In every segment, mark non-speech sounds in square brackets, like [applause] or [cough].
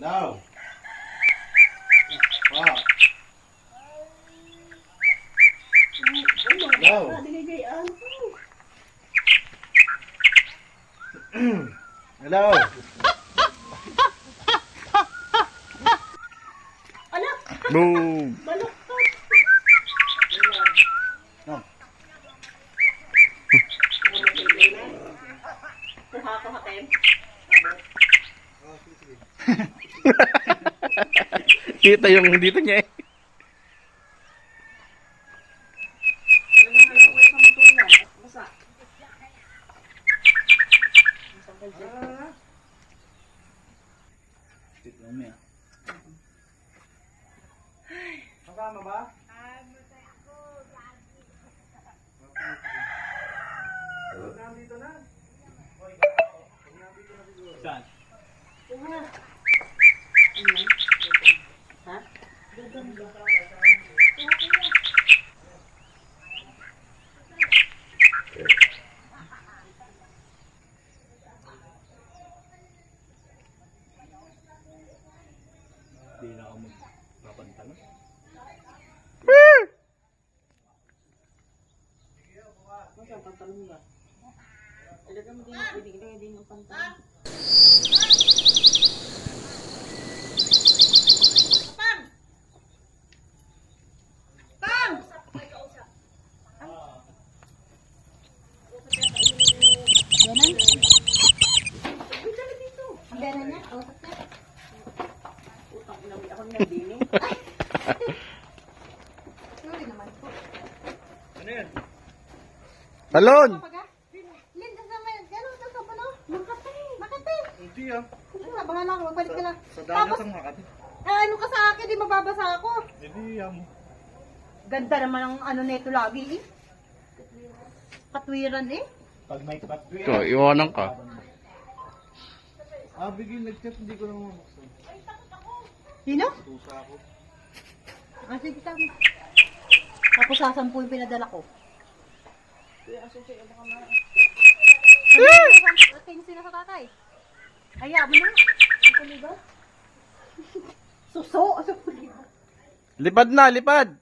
No. Wow. No. [clears throat] Hello. Boom. Kita yung dito niya eh. Basa. Tignan mo yan. Kasama ba? Nandito na. Saan? Kuha. Ha? Hindi na ako magpapanta na. Masa ang pantalon ba? Talaga mo din, pwede ka din yung pantalon. Pang! Pang! Ganon? Uy, dali dito. Ang gano'n niya? Utak niya? Utang na ako nabini. Sorry naman po. Ano yan? Talon! Linda sa may, gano'n sa sa ano? Makati. Makati. Hindi ah. Ano nga, bahala ka, magbalik ka lang. Sa Tapos, dagat ang Makati. ah, ano ka sa akin, di mababasa ako. Hindi ah, mo. Ganda naman ang ano neto lagi eh. Katwiran eh. Pag may patwi. Ito, iwanan ka. Ah, bigyan nag-chat, hindi ko naman mabuksan. Sino? Tusa ako. Ah, sige tama. Tapos sasampu yung pinadala ko. Kayo sila sa tatay. Hayaan mo na. Ang puliba. Suso. Sa puliba. Lipad na, lipad!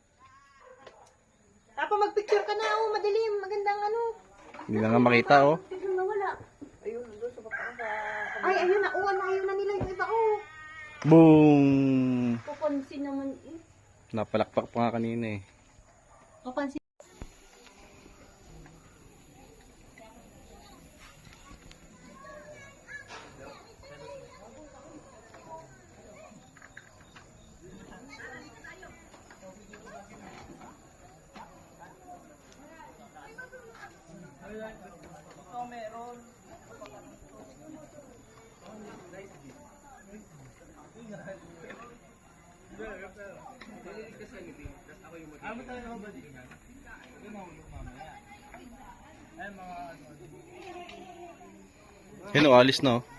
Tapos magpicture ka na. Oh, madilim. Magandang ano. Hindi na nga makita oh. Picture na wala. Ayun, doon sa baka. Ay, ayun na. Oh, ayaw na nila yung iba. Oh. Boom! Papansin naman eh. Napalakpak pa nga kanina eh. Papansin. Mga ano. Yan oh, alis na oh.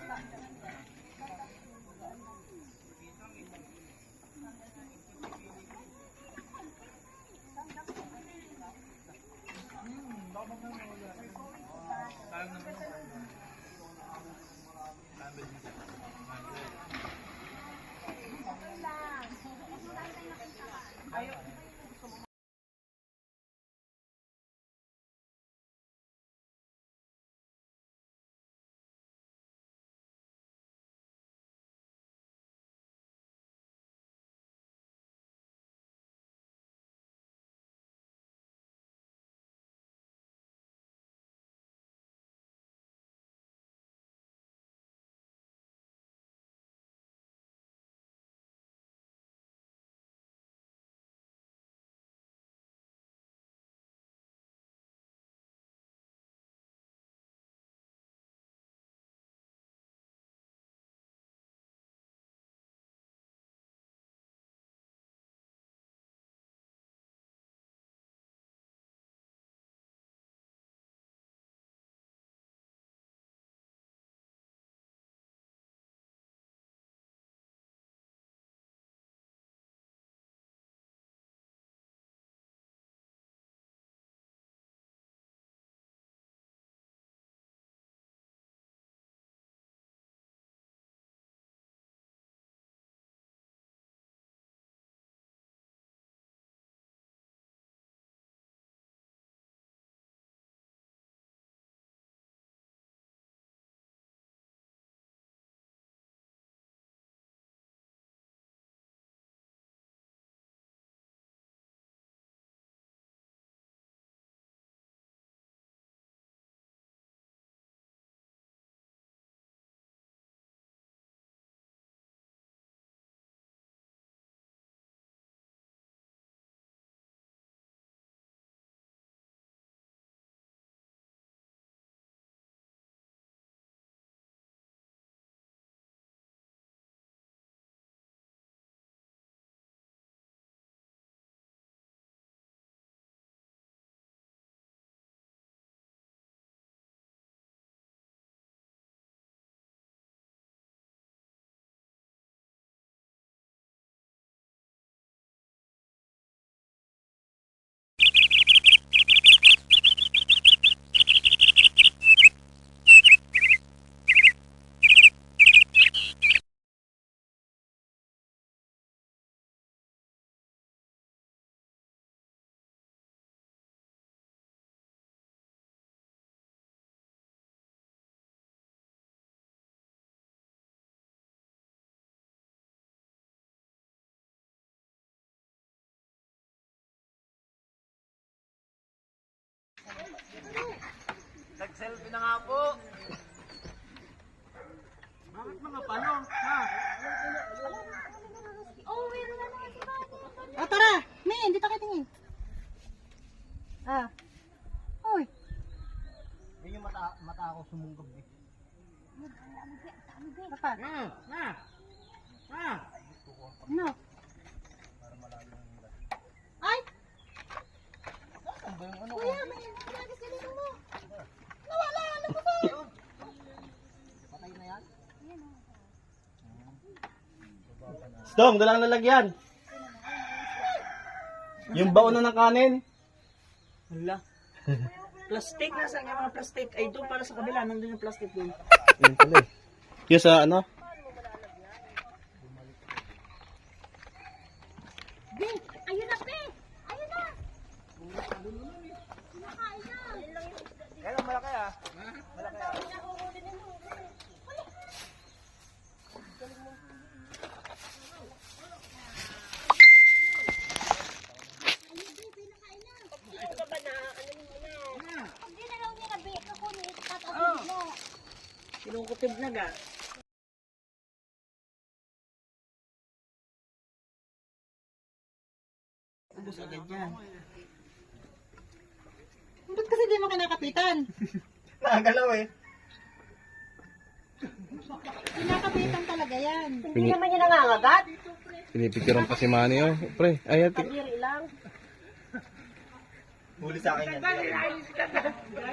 Nag-selfie na nga po. Bakit mga palong? Ha? Ah, tara! Min, dito ka tingin. Ah. Uy. Yun yung mata, mata ako sumunggab eh. Papa. Na! Na! Na! Ano? Ay! Kuya, may nagis ka dito mo. Nawala, ano ko sa'yo? Patay na Stong, dalang lalagyan. Yung baon na ng kanin. Hala. plastic, nasa nga mga plastic? Ay, doon pala sa kabila, nandun yung plastic doon. Yun pala eh. Yung sa ano? Be, ayun na, be! Ayun na! Kaya malaki ah. Malaki ah. Hindi na lang niya na, be. Ako ni, tatabi mo. Kinukutib na ga. Ubus agad yan. Ba't kasi di mo kinakapitan? [laughs] Nakagalaw eh. Kinakapitan talaga yan. Pini naman yung nangangagat. pinipicturean pa si Manny oh. Pre, ayan. Kadiri lang. Huli sa akin yan.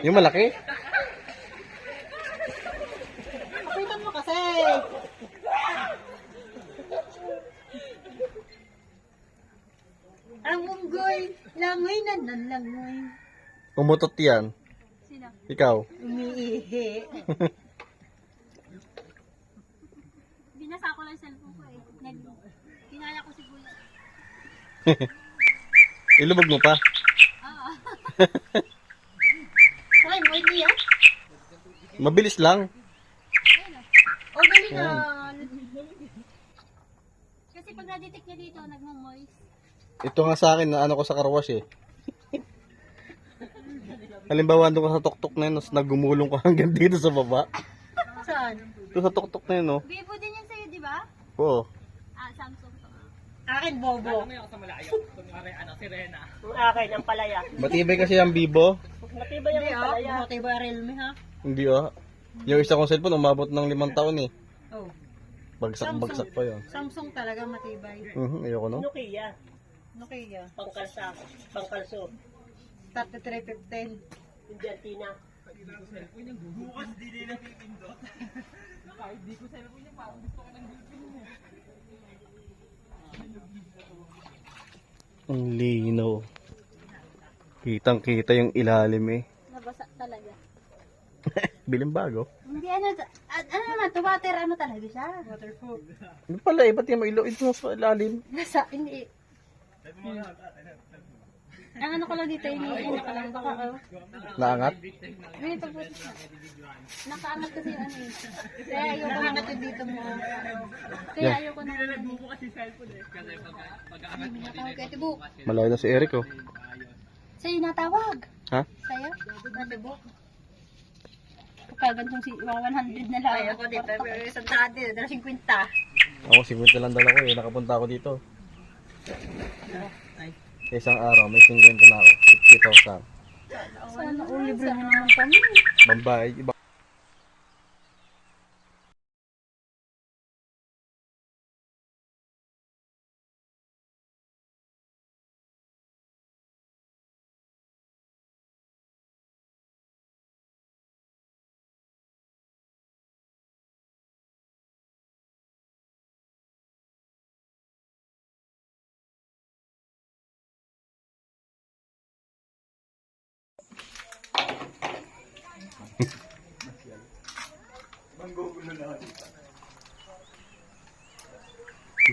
Yung malaki. Kapitan mo kasi. Ang unggoy, langoy na nan langoy. Umutot yan. Sino? Ikaw. Umiihi. [laughs] Binasa ko lang cellphone ko eh. Nag, kinaya ko si Kuya. [laughs] Ilubog mo pa. Oo. [laughs] Ay, mo hindi ah. Mabilis lang. Ayun oh. Oh, galing Yan. ah. Kasi pag na-detect niya dito, nagmo-moist. Ito nga sa akin, na ano ko sa karwash eh. Halimbawa, doon ka sa tuktok na yun, tapos nagumulong ka [laughs] hanggang dito sa baba. Saan? Doon sa tuktok na yun, oh. Vivo din yan sa'yo, di ba? Oo. Ah, Samsung to. Akin, bobo. Ano yung sa malayo? Kunwari, ano, sirena. Ang akin, ang palaya. Matibay kasi ang Bibo. Matibay ang Hindi ah, palaya. buti ba Realme ha? Hindi ah. Yung isa kong cellphone, umabot ng limang taon eh. Oh. Bagsak-bagsak pa yun. Samsung talaga matibay. Mhm, ayoko no. Nokia. Nokia. Pangkalsa. Pangkalso. 3315. Argentina. Bukas di nila pipindot. Kahit di ko cellphone niya, parang gusto ko ng gulpin niya. Ang linaw. Kitang kita yung ilalim eh. [laughs] Nabasa talaga. Biling bago. Hindi ano, at, ano naman, to water, ano talaga siya? Waterproof. Ano pala eh, ba't yung may ilo ito sa ilalim? Nasa, hindi. Ang ano ko lang dito, ini ano ko lang, baka, oh. Naangat? Ganito po siya. Nakaangat kasi yung ano eh. Kaya ayoko angat yung dito mo. Kaya Yeah. ayoko na. Buko kasi cellphone eh. Kasi pag, pag-aangat mo Natawag kay Tibo. Malayo na si Eric oh. Sa'yo natawag. Ha? Sa'yo? Na Tibo. Kapag gantong si 100 na lang. Ay, ako dito. Pero isang daan din. Dala 50. Ako 50 lang dala ko eh, nakapunta ako dito. Ay. Sa isang araw, may 50 na ako. 50,000. Sana all libre mo naman kami. Bambay, iba.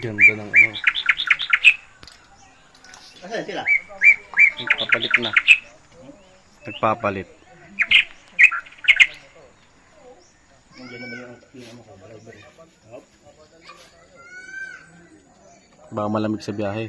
Ganda ng ano. Asan sila? Nagpapalit na. Nagpapalit. Baka malamig sa biyahe.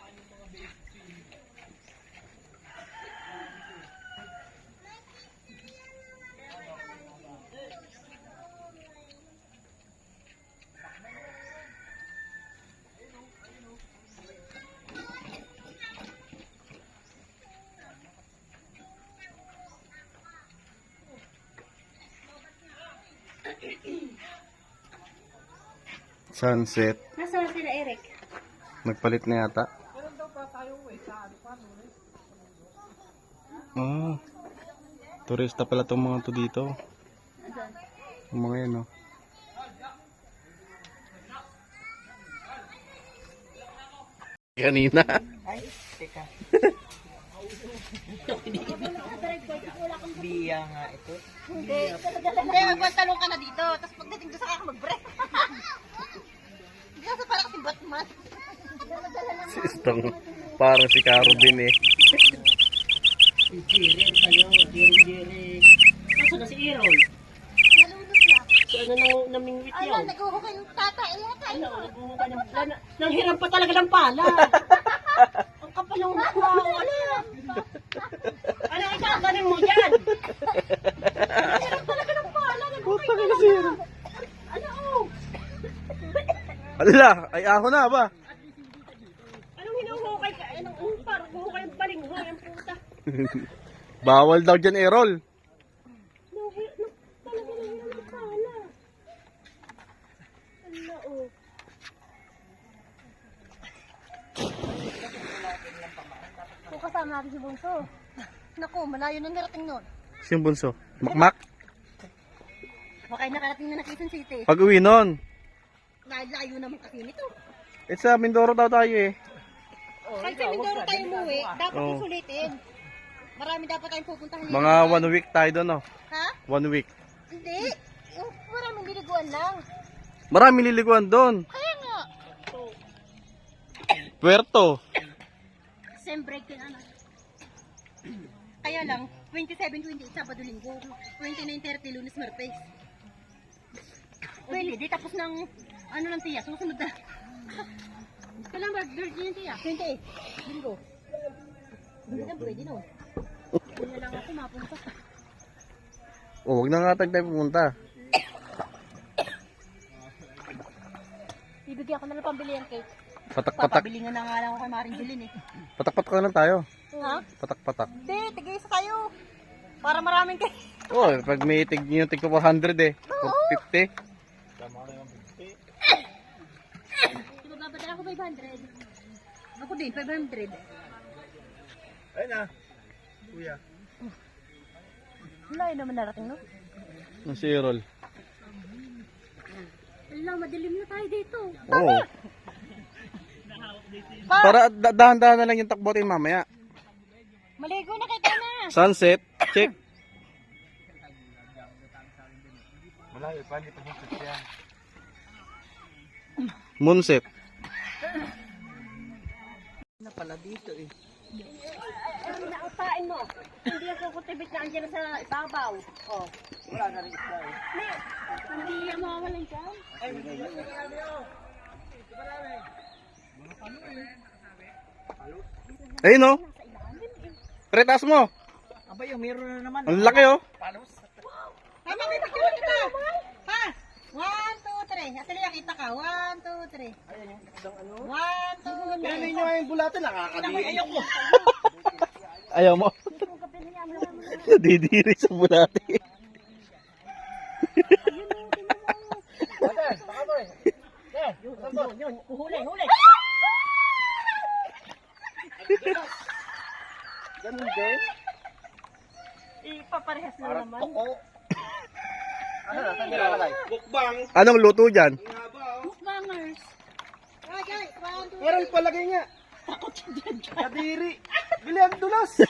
Sunset. Nasaan sila Eric? Nagpalit na yata. Ah. Turista pala tong mga to dito. Yung mga yan, oh. Kanina. Ay, teka. Biya nga ito. Hindi. Magpantalong ka na dito. Tapos pagdating doon sa kaya ka mag-break. [laughs] Kasi parang si Batman. Sistong. Parang si Caro din eh. Si. Jerry, Jerry. Kaso na si Errol. Nalulog na. Si ano nang namingwit yun? nag-uhukay yung tata. Ilata Ano, yun. nagbubuka ng plana. Nanghiram pa talaga ng pala. [laughs] Ang kapal ng mukha. Ano? Ano ikakanin mo dyan? Nanghiram talaga ng pala. Puta ka na. Ano? Ala, ay ako na ba? Anong hinuhukay ka? Anong um, parang huhukay ng balinghoy ang puta? [laughs] Bawal daw dyan. Ano oh. Kung kasama natin si Bunso. Naku, malayo na narating nun. Sino bunso? Makmak? Baka nakarating na na Quezon City. Pag uwi nun. Dahil layo naman kasi nito. Eh sa Mindoro daw tayo eh. Kahit sa Mindoro tayo umuwi, dapat Oo. yung sulitin. Marami dapat tayong pupuntahan. Mga one week tayo doon, oh. Ha? One week. Hindi. Yung maraming biliguan lang. Marami liliguan doon. Kaya nga. Puerto. Sem break din ano. Kaya lang, 27, 28, Sabado, Linggo. 29, 30, Lunes, Martes. Pwede, di tapos ng, ano lang tiya, susunod na. Kailan ba, birthday yung tiya? 28, Linggo. Hindi na pwede no. Kaya lang ako mapunta. Oh, wag na nga tayo pumunta. Bibigyan ko na lang pambili ang cake. Patak-patak. Papabili nga na nga lang ako kay Maring Bilin eh. Patak-patak lang tayo. Ha? Patak-patak. Hindi, tigay isa tayo. Para maraming cake. Oh, pag may tig yung tig ko 400 eh. O 50. Di ba babadala ko 500? Ako din, 500. Ayun na. Kuya. Wala yun naman narating, no? Ang si Errol. Wala, madilim na tayo dito. Oo. [laughs] Para da- dahan-dahan na lang yung takbo tayo mamaya. Maligo na kita na. Sunset, check. Moonset. Na pala dito eh. Ano na upain mo? Hindi ako kutibit na andyan sa ibabaw. Oh. Wala na rin isa eh. Hindi yan mawawalan dyan. Ayun oh. Pretas mo. Aba yung meron na naman. Ang laki oh. Ay, makita ko kita. Ha? One, three. Asali kita ka. One, two, three. ano? One, two, three. nyo yung bulatan, nakakadiri. Ayaw ko. [laughs] Ayaw mo. Nadidiri sa bulate. Yun. Huli, huli. Ganun din? Ipaparehas na naman. Nilalagay? Bukbang. Anong luto dyan? Two, Meron palagay nga. Kadiri. Bilihan dulas. [laughs]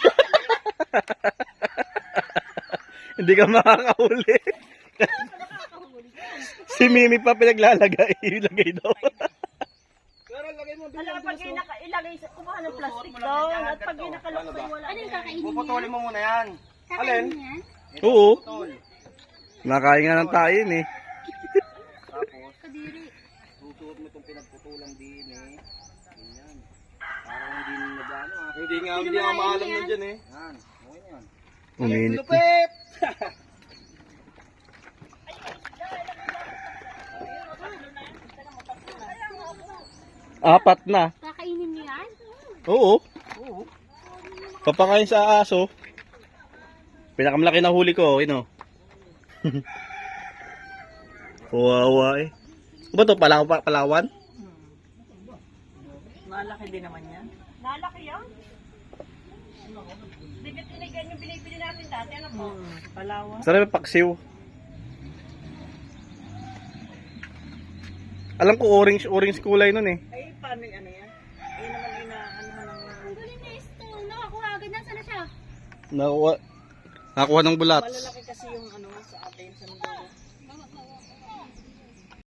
Hindi ka makakahuli. [laughs] si Mimi pa pinaglalagay. [laughs] Ilagay daw. Tara, lagay mo. Alam, pag inaka, ilagay sa, kumuha ng plastic doon, at pag inakalok Ano wala. Ano yung kakainin Puputulin niya? mo muna yan. Kakainin niya? Oo. Oo. Nakain nga ng tayo eh. Tapos, Kadiri. susuot mo itong pinagputulang din eh. Ganyan. Parang hindi na gano ah. Hindi nga, hindi nga maalam na dyan eh. Yan, okay yan. Uminit. Lupit! [laughs] Apat na. Kakainin niya yan? Oo. Papakain sa aso. Pinakamalaki na huli ko, ino. [laughs] Wawa eh. Ano Ba to palaw, pa- palawan? Malaki din naman yan. Nalaki yan. Di ba tinigan yung binibili natin dati, ano po? Hmm, palawa. Sarap yung paksiw. Alam ko orange orange kulay nun eh. Ay, paano yung ano yan? Ay, naman ina, ano nang... Ang galing na ito. Nakakuha agad. Na siya? Nakuha, nakuha ng bulat. Malalaki kasi yung ano sa atin sa mga